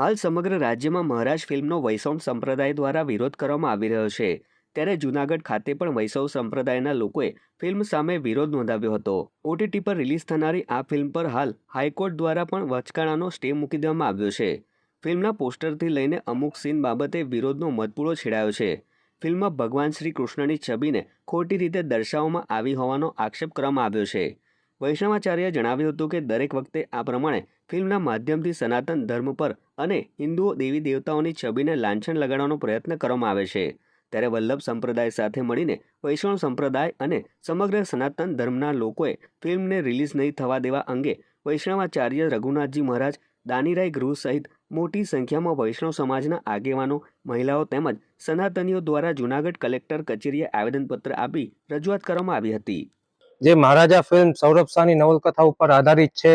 હાલ સમગ્ર રાજ્યમાં મહારાજ ફિલ્મનો વૈષ્ણવ સંપ્રદાય દ્વારા વિરોધ કરવામાં આવી રહ્યો છે. ત્યારે જૂનાગઢ ખાતે પણ વૈષ્ણવ સંપ્રદાયના લોકોએ ફિલ્મ સામે વિરોધ નોંધાવ્યો હતો. ઓટીટી પર રિલીઝ થનારી આ ફિલ્મ પર હાલ હાઈકોર્ટ દ્વારા પણ વચકાણાનો સ્ટે મૂકી દેવામાં આવ્યો છે. ફિલ્મના પોસ્ટરથી લઈને અમુક સીન બાબતે વિરોધનો મતપૂળો છેડાયો છે. ફિલ્મમાં ભગવાન શ્રી કૃષ્ણની છબીને ખોટી રીતે દર્શાવવામાં આવી હોવાનો આક્ષેપ કરવામાં આવ્યો છે. વૈષ્ણવાચાર્યએ જણાવ્યું હતું કે દરેક વખતે આ પ્રમાણે ફિલ્મના માધ્યમથી સનાતન ધર્મ પર અને હિન્દુઓ દેવી દેવતાઓની છબીને લાંછન લગાડવાનો પ્રયત્ન કરવામાં આવે છે. ત્યારે વલ્લભ સંપ્રદાય સાથે મળીને વૈષ્ણવ સંપ્રદાય અને સમગ્ર સનાતન ધર્મના લોકોએ ફિલ્મને રિલીઝ નહીં થવા દેવા અંગે વૈષ્ણવાચાર્ય રઘુનાથજી મહારાજ દાનીરાય ગૃહ સહિત મોટી સંખ્યામાં વૈષ્ણવ સમાજના આગેવાનો, મહિલાઓ તેમજ સનાતનીઓ દ્વારા જૂનાગઢ કલેક્ટર કચેરીએ આવેદનપત્ર આપી રજૂઆત કરવામાં આવી હતી. જે મહારાજા ફિલ્મ સૌરભ શાહની નવલકથા ઉપર આધારિત છે,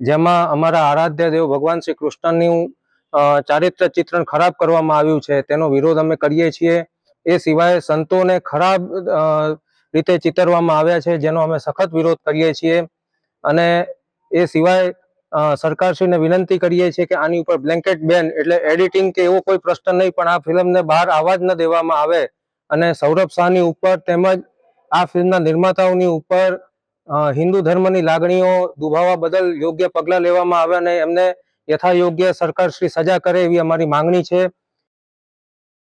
જેમાં અમારા આરાધ્ય દેવ ભગવાન શ્રી કૃષ્ણનું ચારિત્ર ચિત્રણ ખરાબ કરવામાં આવ્યું છે, તેનો વિરોધ અમે કરીએ છીએ. એ સિવાય સંતોને ખરાબ રીતે ચિતરવામાં આવ્યા છે, જેનો અમે સખત વિરોધ કરીએ છીએ. અને એ સિવાય સરકારશ્રીને વિનંતી કરીએ છીએ કે આની ઉપર બ્લેન્કેટ બેન, એટલે એડિટિંગ કે એવો કોઈ પ્રશ્ન નહીં, પણ આ ફિલ્મને બહાર આવવા જ ન દેવામાં આવે. અને સૌરભ શાહની ઉપર તેમજ આ ફિલ્મના નિર્માતાઓની ઉપર હિન્દુ ધર્મની લાગણીઓ દુભાવવા બદલ યોગ્ય પગલાં લેવામાં આવે અને એમને યથાયોગ્ય યોગ્ય સરકારશ્રી સજા કરે એવી અમારી માંગણી છે.